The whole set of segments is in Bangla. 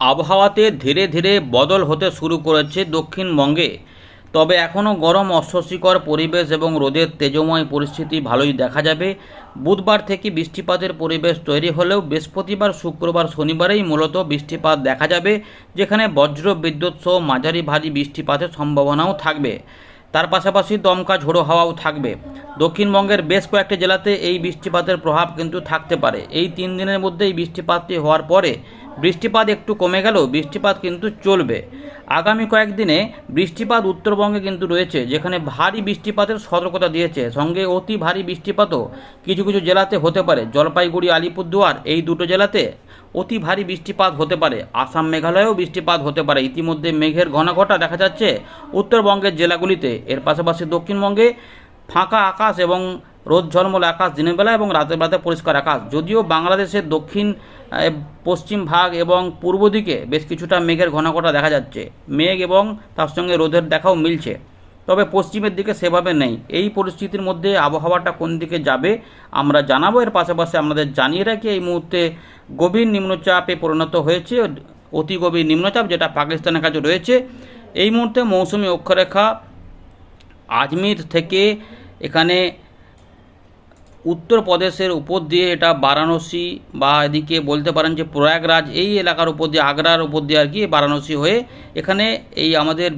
আবহাওয়াতে ধীরে ধীরে বদল হতে শুরু করেছে দক্ষিণবঙ্গে। তবে এখনও গরম অস্বস্তিকর পরিবেশ এবং রোদের তেজময় পরিস্থিতি ভালোই দেখা যাবে। বুধবার থেকে বৃষ্টিপাতের পরিবেশ তৈরি হলেও বৃহস্পতিবার, শুক্রবার, শনিবারেই মূলত বৃষ্টিপাত দেখা যাবে, যেখানে বজ্র, বিদ্যুৎ সহ মাঝারি ভারী বৃষ্টিপাতের সম্ভাবনাও থাকবে। তার পাশাপাশি দমকা ঝোড়ো হাওয়াও থাকবে। দক্ষিণবঙ্গের বেশ কয়েকটি জেলাতে এই বৃষ্টিপাতের প্রভাব কিন্তু থাকতে পারে। এই তিন দিনের মধ্যে এই বৃষ্টিপাতটি হওয়ার পরে বৃষ্টিপাত একটু কমে গেলেও বৃষ্টিপাত কিন্তু চলবে। আগামী কয়েকদিনে বৃষ্টিপাত উত্তরবঙ্গে কিন্তু রয়েছে, যেখানে ভারী বৃষ্টিপাতের সতর্কতা দিয়েছে। সঙ্গে অতি ভারী বৃষ্টিপাতও কিছু কিছু জেলাতে হতে পারে। জলপাইগুড়ি, আলিপুরদুয়ার এই দুটো জেলাতে অতি ভারী বৃষ্টিপাত হতে পারে। আসাম মেঘালয়েও বৃষ্টিপাত হতে পারে। ইতিমধ্যে মেঘের ঘনাঘটা দেখা যাচ্ছে উত্তরবঙ্গের জেলাগুলিতে। এর পাশাপাশি দক্ষিণবঙ্গে ফাঁকা আকাশ এবং রোদ, ঝলমলে, আকাশ, দিনের বেলা এবং রাতের বেলাতে পরিষ্কার আকাশ। যদিও বাংলাদেশের দক্ষিণ পশ্চিম ভাগ এবং পূর্ব দিকে বেশ কিছুটা মেঘের ঘনঘটা দেখা যাচ্ছে। মেঘ এবং তার সঙ্গে রোদের দেখাও মিলছে। তবে পশ্চিমের দিকে সেভাবে নেই। এই পরিস্থিতির মধ্যে আবহাওয়াটা কোন দিকে যাবে, আমরা জানাব। এর পাশাপাশি আমাদের জানিয়ে রাখি, এই মুহূর্তে গভীর নিম্নচাপে পরিণত হয়েছে, অতি গভীর নিম্নচাপ যেটা পাকিস্তানের কাছে রয়েছে। এই মুহূর্তে মৌসুমি অক্ষরেখা, আজমির থেকে এখানে উত্তরপ্রদেশের উপর দিয়ে এটা বারাণসী বা এদিকে বলতে পারেন যে প্রয়াগরাজ, এই এলাকার উপর দিয়ে, আগ্রার উপর দিয়ে আর কি বারাণসী হয়ে এখানে এই আমাদের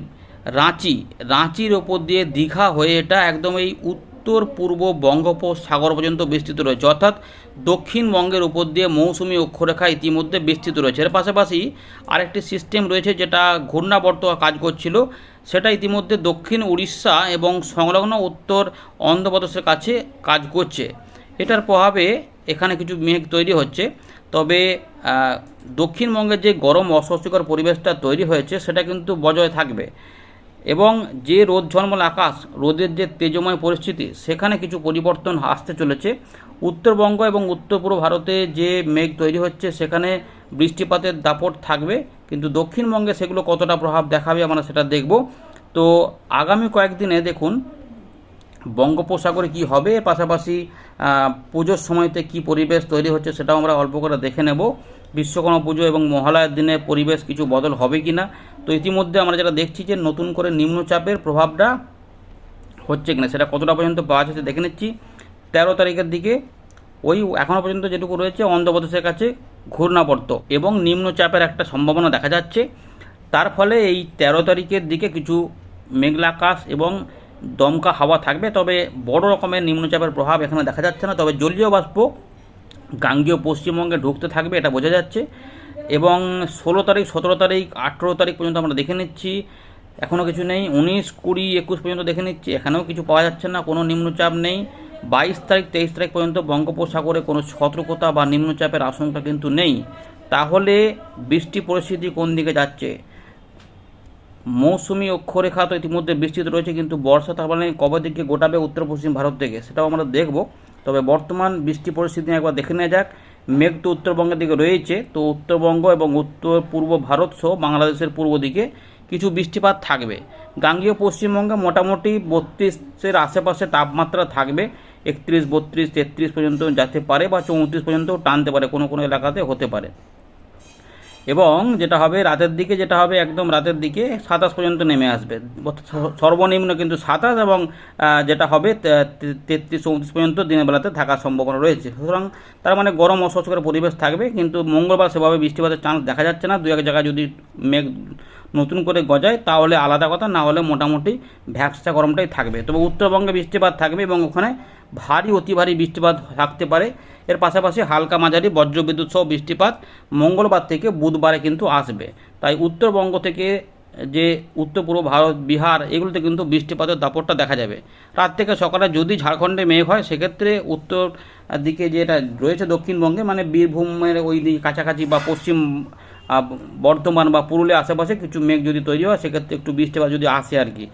রাঁচি, রাঁচির ওপর দিয়ে দীঘা হয়ে এটা একদম এই উত্তর পূর্ব বঙ্গোপসাগর পর্যন্ত বিস্তৃত রয়েছে। অর্থাৎ দক্ষিণবঙ্গের উপর দিয়ে মৌসুমি অক্ষরেখা ইতিমধ্যে বিস্তৃত রয়েছে। এর পাশাপাশি আরেকটি সিস্টেম রয়েছে যেটা ঘূর্ণাবর্ত কাজ করছিল। সেটা ইতিমধ্যে দক্ষিণ উড়িষ্যা এবং সংলগ্ন উত্তর অন্ধ্রপ্রদেশের কাছে কাজ করছে। এটার প্রভাবে এখানে কিছু মেঘ তৈরি হচ্ছে। তবে দক্ষিণবঙ্গের যে গরম অস্বস্তিকর পরিবেশটা তৈরি হয়েছে, সেটা কিন্তু বজায় থাকবে। এবং যে রোদ ঝলমল আকাশ, রোদের যে তেজময় পরিস্থিতি, সেখানে কিছু পরিবর্তন আসতে চলেছে। উত্তরবঙ্গ এবং উত্তর পূর্ব ভারতে যে মেঘ তৈরি হচ্ছে, সেখানে বৃষ্টিপাতের দাপট থাকবে, কিন্তু দক্ষিণবঙ্গে সেগুলো কতটা প্রভাব দেখাবে আমরা সেটা দেখব। তো আগামী কয়েকদিনে দেখুন, বঙ্গোপসাগরে কি হবে, পাশাপাশি পুজোর সময়তে কি পরিবেশ তৈরি হচ্ছে সেটাও আমরা অল্প করে দেখে নেব। বিশ্বকর্মা পুজো এবং মহালয়ার দিনে পরিবেশ কিছু বদল হবে কি না? তো ইতিমধ্যে আমরা যেটা দেখছি যে নতুন করে নিম্নচাপের প্রভাবটা হচ্ছে কিনা, সেটা কতটা পর্যন্ত পাওয়া যাচ্ছে দেখে নিচ্ছি। তেরো তারিখের দিকে ওই এখনও পর্যন্ত যেটুকু রয়েছে অন্ধ্রপ্রদেশের কাছে ঘূর্ণাবর্ত এবং নিম্নচাপের একটা সম্ভাবনা দেখা যাচ্ছে। তার ফলে এই তেরো তারিখের দিকে কিছু মেঘলাকাশ এবং দমকা হাওয়া থাকবে, তবে বড় রকমের নিম্নচাপের প্রভাব এখানে দেখা যাচ্ছে না। তবে জলীয় বাষ্প গাঙ্গীয় পশ্চিমবঙ্গে ঢুকতে থাকবে, এটা বোঝা যাচ্ছে। এবং ষোলো তারিখ, সতেরো তারিখ, আঠেরো তারিখ পর্যন্ত আমরা দেখে নিচ্ছি। এখনও কিছু নেই। উনিশ, কুড়ি, একুশ পর্যন্ত দেখে নিচ্ছি। এখানেও কিছু পাওয়া যাচ্ছে না, কোনো নিম্নচাপ নেই। বাইশ তারিখ, তেইশ তারিখ পর্যন্ত বঙ্গোপসাগরে কোনো সতর্কতা বা নিম্নচাপের আশঙ্কা কিন্তু নেই। তাহলে বৃষ্টি পরিস্থিতি কোন দিকে যাচ্ছে? মৌসুমি অক্ষরেখা তো ইতিমধ্যে বিস্তৃত রয়েছে, কিন্তু বর্ষা তার মানে কবে দিকে গোটাবে উত্তর পশ্চিম ভারত থেকে, সেটাও আমরা দেখব। তবে বর্তমান বৃষ্টি পরিস্থিতি একবার দেখে নেওয়া যাক। মেঘ তো উত্তরবঙ্গের দিকে রয়েছে, তো উত্তরবঙ্গ এবং উত্তর পূর্ব ভারত সহ বাংলাদেশের পূর্ব দিকে কিছু বৃষ্টিপাত থাকবে। গাঙ্গীয় পশ্চিমবঙ্গে মোটামুটি বত্রিশের আশেপাশে তাপমাত্রা থাকবে, একত্রিশ, বত্রিশ, তেত্রিশ পর্যন্ত যেতে পারে বা চৌত্রিশ পর্যন্ত টানতে পারে, কোনো কোনো এলাকাতে হতে পারে। এবং যেটা হবে রাতের দিকে, যেটা হবে একদম রাতের দিকে সাতাশ পর্যন্ত নেমে আসবে। সর্বনিম্ন কিন্তু সাতাশ এবং যেটা হবে তেত্রিশ চৌত্রিশ পর্যন্ত দিনের বেলাতে থাকার সম্ভাবনা রয়েছে। সুতরাং তার মানে গরম অস্বস্তিকর পরিবেশ থাকবে, কিন্তু মঙ্গলবার সেভাবে বৃষ্টিপাতের চান্স দেখা যাচ্ছে না। দু এক জায়গায় যদি মেঘ নতুন করে গজায়, তাহলে আলাদা কথা, না হলে মোটামুটি ভ্যাক্সটা গরমটাই থাকবে। তবে উত্তরবঙ্গে বৃষ্টিপাত থাকবে এবং ওখানে ভারী, অতি ভারী বৃষ্টিপাত থাকতে পারে। এর পাশাপাশি হালকা মাঝারি বজ্রবিদ্যুৎ সহ বৃষ্টিপাত মঙ্গলবার থেকে বুধবারে কিন্তু আসবে। তাই উত্তরবঙ্গ থেকে যে উত্তর পূর্ব ভারত, বিহার, এগুলোতে কিন্তু বৃষ্টিপাতের দাপটটা দেখা যাবে। রাত থেকে সকালে যদি ঝাড়খণ্ডে মেঘ হয়, সেক্ষেত্রে উত্তর দিকে যেটা রয়েছে দক্ষিণবঙ্গে মানে বীরভূমের ওই দিকে কাছাকাছি বা পশ্চিম বর্ধমান বা পুরুলিয়া আশেপাশে কিছু মেঘ যদি তৈরি হয়, সেক্ষেত্রে একটু বৃষ্টিপাত যদি আসে আর কি।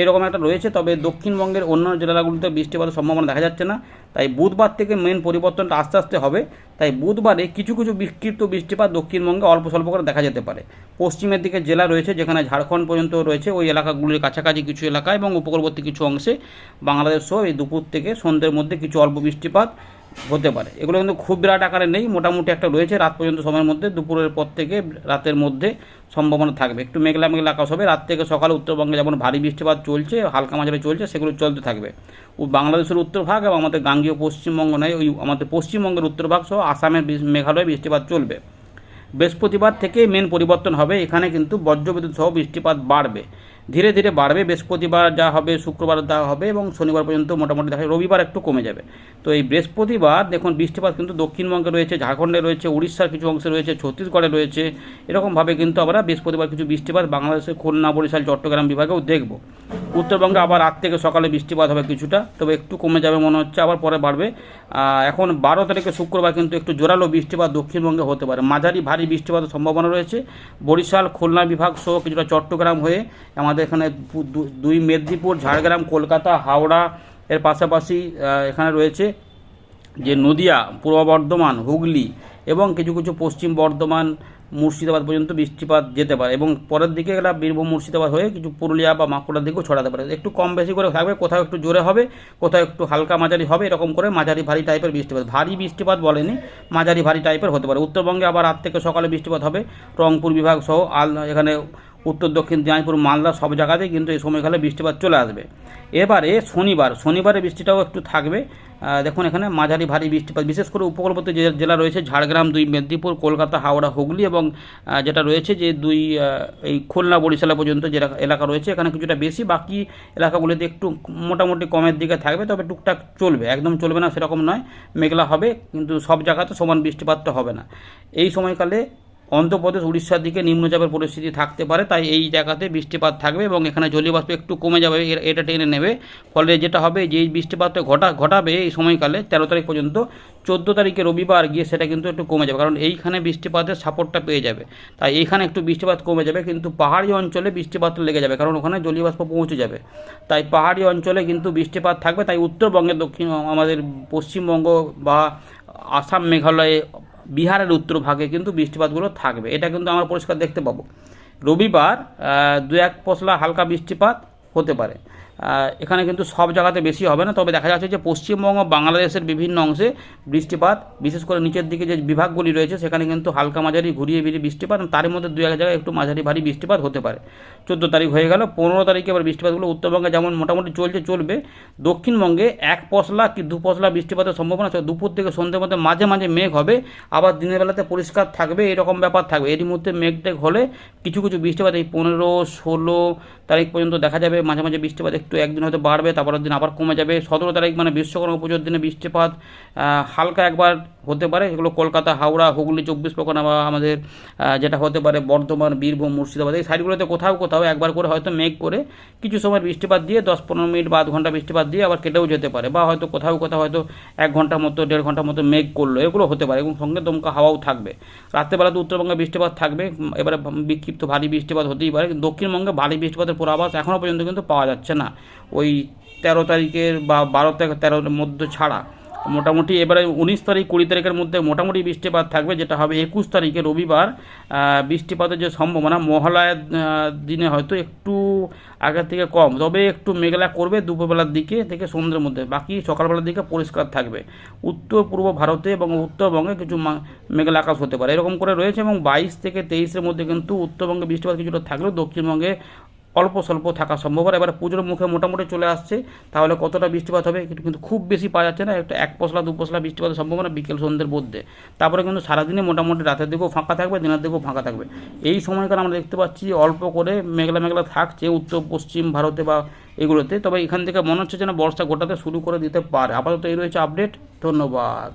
এরকম একটা রয়েছে, তবে দক্ষিণবঙ্গের অন্যান্য জেলাগুলিতে বৃষ্টিপাতের সম্ভাবনা দেখা যাচ্ছে না। তাই বুধবার থেকে মেন পরিবর্তনটা আস্তে আস্তে হবে। তাই বুধবারে কিছু কিছু বিক্ষিপ্ত বৃষ্টিপাত দক্ষিণবঙ্গে অল্প স্বল্প করে দেখা যেতে পারে। পশ্চিমের দিকে জেলা রয়েছে, যেখানে ঝাড়খণ্ড পর্যন্ত রয়েছে, ওই এলাকাগুলির কাছাকাছি কিছু এলাকা এবং উপকূলবর্তী কিছু অংশে বাংলাদেশ সহ এই দুপুর থেকে সন্ধ্যের মধ্যে কিছু অল্প বৃষ্টিপাত হতে পারে। এগুলো কিন্তু খুব বিরাট আকারে নেই, মোটামুটি একটা রয়েছে রাত পর্যন্ত সময়ের মধ্যে, দুপুরের পর থেকে রাতের মধ্যে সম্ভাবনা থাকবে। একটু মেঘলা মেঘলা আকাশ হবে, রাত থেকে সকালে উত্তরবঙ্গে যেমন ভারী বৃষ্টিপাত চলছে, হালকা মাঝারি চলছে, সেগুলো চলতে থাকবে। ও বাংলাদেশের উত্তর ভাগ এবং আমাদের গাঙ্গীয় পশ্চিমবঙ্গ নয়, ওই আমাদের পশ্চিমবঙ্গের উত্তর ভাগ সহ আসামের মেঘালয়ে বৃষ্টিপাত চলবে। বৃহস্পতিবার থেকে মেন পরিবর্তন হবে, এখানে কিন্তু বজ্রবিদ্যুৎ সহ বৃষ্টিপাত বাড়বে। ধীরে ধীরে বাড়বে, বৃহস্পতিবার যা হবে, শুক্রবার যা হবে এবং শনিবার পর্যন্ত মোটামুটি দেখা রবিবার একটু কমে যাবে। তো এই বৃহস্পতিবার দেখুন, বৃষ্টিপাত কিন্তু দক্ষিণবঙ্গে রয়েছে, ঝাড়খণ্ডে রয়েছে, উড়িষ্যার কিছু অংশে রয়েছে, ছত্তিশগড়ে রয়েছে। এরকমভাবে কিন্তু আমরা বৃহস্পতিবার কিছু বৃষ্টিপাত, বাংলাদেশের খুলনা, বরিশাল, চট্টগ্রাম বিভাগেও দেখব। উত্তরবঙ্গে আবার রাত থেকে সকালে বৃষ্টিপাত হবে কিছুটা, তবে একটু কমে যাবে মনে হচ্ছে, আবার পরে বাড়বে। এখন বারো তারিখে শুক্রবার কিন্তু একটু জোরালো বৃষ্টিপাত দক্ষিণবঙ্গে হতে পারে। মাঝারি ভারী বৃষ্টিপাতের সম্ভাবনা রয়েছে। বরিশাল, খুলনা বিভাগ সহ কিছুটা চট্টগ্রাম হয়ে আমাদের এখানে দুই মেদিনীপুর, ঝাড়গ্রাম, কলকাতা, হাওড়া এর পাশাপাশি এখানে রয়েছে যে নদিয়া, পূর্ব বর্ধমান, হুগলি এবং কিছু কিছু পশ্চিম বর্ধমান মুর্শিদাবাদ পর্যন্ত বৃষ্টিপাত যেতে পারে এবং পরের দিকে এটা বীরভূম, মুর্শিদাবাদ হয়ে কিছু পুরুলিয়া বা বাঁকুড়ার দিকেও ছড়াতে পারে। একটু কম বেশি করে থাকবে, কোথাও একটু জোরে হবে, কোথাও একটু হালকা মাঝারি হবে, এরকম করে মাঝারি ভারী টাইপের বৃষ্টিপাত। ভারী বৃষ্টিপাত বলেনি, মাঝারি ভারী টাইপের হতে পারে। উত্তরবঙ্গে আবার রাত থেকে সকালে বৃষ্টিপাত হবে। রংপুর বিভাগ সহ আল এখানে উত্তর, দক্ষিণ, দিনাজপুর, মালদা সব জায়গাতেই কিন্তু এই সময়কালে বৃষ্টিপাত চলে আসবে। এবারে শনিবার, শনিবারে বৃষ্টিটাও একটু থাকবে। দেখুন এখানে মাঝারি ভারী বৃষ্টিপাত, বিশেষ করে উপকূলবর্তী যে জেলা রয়েছে, ঝাড়গ্রাম, দুই মেদিনীপুর, কলকাতা, হাওড়া, হুগলি এবং যেটা রয়েছে যে দুই এই খুলনা, বরিশালা পর্যন্ত যে এলাকা- রয়েছে, এখানে কিছুটা বেশি, বাকি এলাকাগুলিতে একটু মোটামুটি কমের দিকে থাকবে, তবে টুকটাক চলবে। একদম চলবে না সেরকম নয়, মেঘলা হবে, কিন্তু সব জায়গাতে সমান বৃষ্টিপাতটা হবে না। এই সময়কালে অন্ধ্রপ্রদেশ, উড়িষ্যার দিকে নিম্নচাপের পরিস্থিতি থাকতে পারে, তাই এই জায়গাতে বৃষ্টিপাত থাকবে এবং এখানে জলীয়বাষ্প একটু কমে যাবে এটা টেনে নেবে। ফলে যেটা হবে যে বৃষ্টিপাতটা ঘটা ঘটাবে এই সময়কালে, তেরো তারিখ পর্যন্ত, চোদ্দ তারিখে রবিবার গিয়ে সেটা কিন্তু একটু কমে যাবে, কারণ এইখানে বৃষ্টিপাতের সাপোর্টটা পেয়ে যাবে। তাই এইখানে একটু বৃষ্টিপাত কমে যাবে, কিন্তু পাহাড়ি অঞ্চলে বৃষ্টিপাত লেগে যাবে, কারণ ওখানে জলীয়বাষ্প পৌঁছে যাবে। তাই পাহাড়ি অঞ্চলে কিন্তু বৃষ্টিপাত থাকবে, তাই উত্তরবঙ্গে দক্ষিণ, আমাদের পশ্চিমবঙ্গ বা আসাম, মেঘালয়ে বিহারের উত্তর ভাগে কিন্তু বৃষ্টিপাতগুলো থাকবে। এটা কিন্তু আমরা পরিষ্কার দেখতে পাবো। রবিবার দু এক পশলা হালকা বৃষ্টিপাত হতে পারে। এখানে কিন্তু সব জায়গাতে বেশি হবে না, তবে দেখা যাচ্ছে যে পশ্চিমবঙ্গ, বাংলাদেশের বিভিন্ন অংশে বৃষ্টিপাত, বিশেষ করে নিচের দিকে যে বিভাগগুলি রয়েছে, সেখানে কিন্তু হালকা মাঝারি ঘুরিয়ে ফিরিয়ে বৃষ্টিপাত তার মধ্যে দু এক জায়গায় একটু মাঝারি ভারী বৃষ্টিপাত হতে পারে। চোদ্দ তারিখ হয়ে গেল, পনেরো তারিখে আবার বৃষ্টিপাতগুলো উত্তরবঙ্গে যেমন মোটামুটি চলছে, চলবে। দক্ষিণবঙ্গে এক পশলা কি দু পশলা বৃষ্টিপাতের সম্ভাবনা আছে, দুপুর থেকে সন্ধ্যের মধ্যে মাঝে মাঝে মেঘ হবে, আবার দিনের বেলাতে পরিষ্কার থাকবে, এরকম ব্যাপার থাকবে। এরই মধ্যে মেঘ টেঘ হলে কিছু কিছু বৃষ্টিপাত, এই পনেরো, ষোলো তারিখ পর্যন্ত দেখা যাবে, মাঝে মাঝে বৃষ্টিপাত একটু একদিন হয়তো বাড়বে, তারপরের দিন আবার কমে যাবে। সতেরো তারিখ মানে বিশ্বকর্মা পুজোর দিনে বৃষ্টিপাত হালকা একবার হতে পারে। এগুলো কলকাতা, হাওড়া, হুগলি, চব্বিশ পরগনা বা আমাদের যেটা হতে পারে বর্ধমান, বীরভূম, মুর্শিদাবাদ, এই সাইডগুলোতে কোথাও কোথাও একবার করে হয়তো মেঘ করে কিছু সময় বৃষ্টিপাত দিয়ে দশ পনেরো মিনিট বা আধ ঘণ্টা বৃষ্টিপাত দিয়ে আবার কেটেও যেতে পারে বা হয়তো কোথাও কোথাও হয়তো এক ঘণ্টার মতো, দেড় ঘণ্টার মতো মেঘ করল, এগুলো হতে পারে এবং সঙ্গে দমকা হাওয়াও থাকবে। রাত্রেবেলাতে উত্তরবঙ্গে বৃষ্টিপাত থাকবে, এবারে বিক্ষিপ্ত ভারী বৃষ্টিপাত হতেই পারে। দক্ষিণবঙ্গে ভারী বৃষ্টিপাতের পূর্বাভাস এখনও পর্যন্ত কিন্তু পাওয়া যাচ্ছে না। ওই তেরো তারিখের বা বারো থেকে তেরোর মধ্যে ছাড়া। মোটামুটি এবারে উনিশ তারিখ, কুড়ি তারিখের মধ্যে মোটামুটি বৃষ্টিপাত থাকবে, যেটা হবে একুশ তারিখে রবিবার। বৃষ্টিপাতের যে সম্ভাবনা, মহালয়ার দিনে হয়তো একটু আগের থেকে কম, তবে একটু মেঘলা করবে দুপুরবেলার দিকে থেকে সন্ধ্যের মধ্যে। বাকি সকালবেলার দিকে পরিষ্কার থাকবে। উত্তর, পূর্ব ভারতে এবং উত্তরবঙ্গে কিছু মেঘলা আকাশ হতে পারে। এরকম করে রয়েছে এবং বাইশ থেকে তেইশের মধ্যে কিন্তু উত্তরবঙ্গে বৃষ্টিপাত কিছুটা থাকলেও দক্ষিণবঙ্গে অল্প স্বল্প থাকা সম্ভব আর এবার পুজোর মুখে মোটামুটি চলে আসছে। তাহলে কতটা বৃষ্টিপাত হবে কিন্তু কিন্তু খুব বেশি পাওয়া যাচ্ছে না। একটা এক পশলা, দু পশলা বৃষ্টিপাতের সম্ভাবনা বিকেল সন্ধ্যের মধ্যে। তারপরে কিন্তু সারাদিনে মোটামুটি রাতের দিকেও ফাঁকা থাকবে, দিনের দিকেও ফাঁকা থাকবে। এই সময়কাল আমরা দেখতে পাচ্ছি অল্প করে মেঘলা মেঘলা থাকছে উত্তর, পশ্চিম ভারতে বা এগুলোতে। তবে এখান থেকে মনে হচ্ছে যেন বর্ষা গোটাতে শুরু করে দিতে পারে। আপাতত এই রয়েছে আপডেট। ধন্যবাদ।